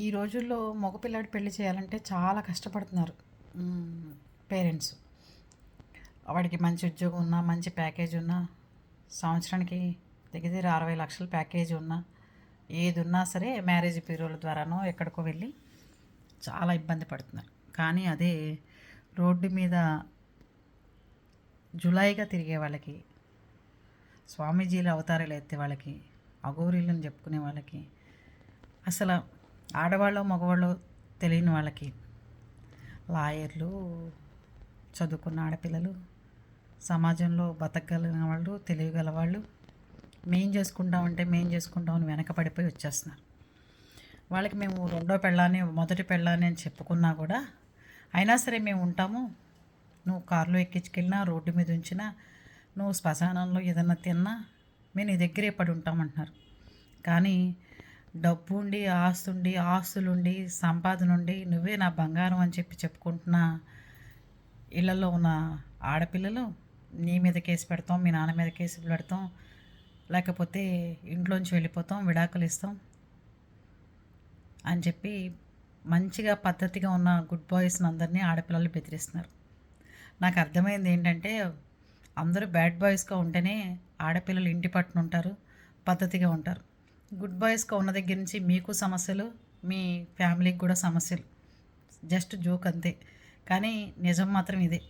ఈ రోజుల్లో మగపిల్లాడి పెళ్ళి చేయాలంటే చాలా కష్టపడుతున్నారు. పేరెంట్స్. వాడికి మంచి ఉద్యోగం ఉన్నా మంచి ప్యాకేజ్ ఉన్నా సంవత్సరానికి దగ్గర దగ్గర అరవై లక్షల ప్యాకేజ్ ఉన్నా ఏది ఉన్నా సరే మ్యారేజ్ బ్యూరోల ద్వారానో ఎక్కడికో వెళ్ళి చాలా ఇబ్బంది పడుతున్నారు. కానీ అదే రోడ్డు మీద జులాయిగా తిరిగే వాళ్ళకి స్వామీజీలు అవతారాలు ఎత్తే వాళ్ళకి అఘోరీలను చెప్పుకునే వాళ్ళకి అసలు ఆడవాళ్ళు మగవాళ్ళు తెలియని వాళ్ళకి లాయర్లు చదువుకున్న ఆడపిల్లలు సమాజంలో బతకగలిగిన వాళ్ళు తెలియగల వాళ్ళు మేం చేసుకుంటామంటే మేం చేసుకుంటామని వెనకపడిపోయి వచ్చేస్తున్నారు. వాళ్ళకి మేము రెండో పెళ్ళాన్ని మొదటి పెళ్ళాన్ని అని చెప్పుకున్నా కూడా అయినా సరే మేము ఉంటాము. నువ్వు కారులో ఎక్కించుకెళ్ళినా రోడ్డు మీద ఉంచినా నువ్వు శ్మశానంలో ఏదన్నా తిన్నా మేము నీ దగ్గరే పడి ఉంటామంటున్నారు కానీ డబ్బు ఉండి ఆస్తుండి ఆస్తులుండి సంపాదన ఉండి నువ్వే నా బంగారం అని చెప్పి చెప్పుకుంటున్న ఇళ్ళలో ఉన్న ఆడపిల్లలు నీ మీద కేసు పెడతాం మీ నాన్న మీద కేసు పెడతాం లేకపోతే ఇంట్లోంచి వెళ్ళిపోతాం విడాకులు ఇస్తాం అని చెప్పి మంచిగా పద్ధతిగా ఉన్న గుడ్ బాయ్స్ని అందరినీ ఆడపిల్లలు బెదిరిస్తున్నారు. నాకు అర్థమైంది ఏంటంటే అందరూ బ్యాడ్ బాయ్స్గా ఉంటేనే ఆడపిల్లలు ఇంటి పట్టున ఉంటారు పద్ధతిగా ఉంటారు. గుడ్ బాయ్స్గా ఉన్న దగ్గర నుంచి మీకు సమస్యలు మీ ఫ్యామిలీకి కూడా సమస్యలు. జస్ట్ జోక్ అంతే. కానీ నిజం మాత్రం ఇదే.